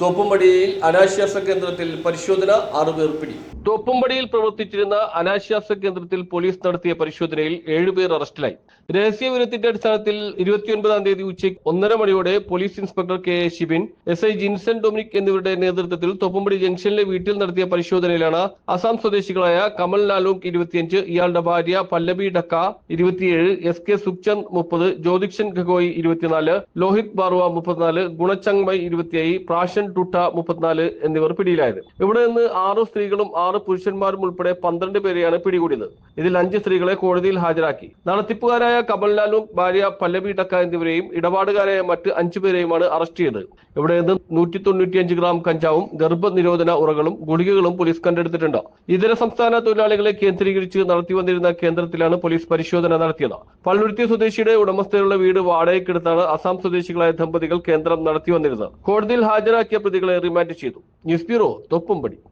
തോപ്പുംപടിയിൽ അനാശ്വാസ കേന്ദ്രത്തിൽ പരിശോധന ആറുപേർ പിടി. തോപ്പുംപടിയിൽ പ്രവർത്തിച്ചിരുന്ന അനാശ്വാസ കേന്ദ്രത്തിൽ പോലീസ് നടത്തിയ പരിശോധനയിൽ ഏഴുപേർ അറസ്റ്റിലായി. രഹസ്യവിവരത്തിന്റെ അടിസ്ഥാനത്തിൽ ഇരുപത്തിയൊൻപതാം തീയതി ഉച്ചയ്ക്ക് ഒന്നര മണിയോടെ police inspector K A Shibin S I Jinson Dominic എന്നിവരുടെ നേതൃത്വത്തിൽ തോപ്പുംപടി ജംഗ്ഷനിലെ വീട്ടിൽ നടത്തിയ പരിശോധനയിലാണ് അസാം സ്വദേശികളായ കമൽ ലാലൂക്ക് ഇരുപത്തിയഞ്ച് ഇയാളുടെ ഭാര്യ പല്ലബി ഡക്ക ഇരുപത്തിയേഴ് എസ് കെ സുഖ്ചന്ദ് മുപ്പത് ജ്യോതിക്ഷൻ ഗഗോയ് ഇരുപത്തിനാല് ലോഹിത് ബാറുവ മുപ്പത്തിനാല് ഗുണചങ്മൈ ഇരുപത്തിയേഴ് പ്രാഷൻ ടുട്ട മുപ്പത്തിനാല് എന്നിവർ പിടിയിലായത്. ഇവിടെ നിന്ന് ആറ് സ്ത്രീകളും ആറ് പുരുഷന്മാരും ഉൾപ്പെടെ പന്ത്രണ്ട് പേരെയാണ് പിടികൂടിയത്. ഇതിൽ അഞ്ച് സ്ത്രീകളെ കോടതിയിൽ ഹാജരാക്കി. നടത്തിപ്പുകാരായ കമൽലാലും ഭാര്യ പല്ലവി ഡക്ക എന്നിവരെയും ഇടപാടുകാരായ മറ്റ് അഞ്ചു പേരെയുമാണ് അറസ്റ്റ് ചെയ്തത്. ഇവിടെ നിന്ന് നൂറ്റി തൊണ്ണൂറ്റിയഞ്ച് ഗ്രാം കഞ്ചാവും ഗർഭനിരോധന ഉറകളും ഗുളികകളും പോലീസ് കണ്ടെടുത്തിട്ടുണ്ട്. ഇതര സംസ്ഥാന തൊഴിലാളികളെ കേന്ദ്രീകരിച്ച് നടത്തി വന്നിരുന്ന കേന്ദ്രത്തിലാണ് പോലീസ് പരിശോധന നടത്തിയത്. പള്ളുരുത്തി സ്വദേശിയുടെ ഉടമസ്ഥയുള്ള വീട് വാടകയ്ക്കെടുത്താണ് അസാം സ്വദേശികളായ ദമ്പതികൾ കേന്ദ്രം നടത്തി വന്നിരുന്നത്. കോടതിയിൽ ഹാജരാക്കിയ പ്രതികളെ റിമാൻഡ് ചെയ്തു. News bureau Thoppumpady.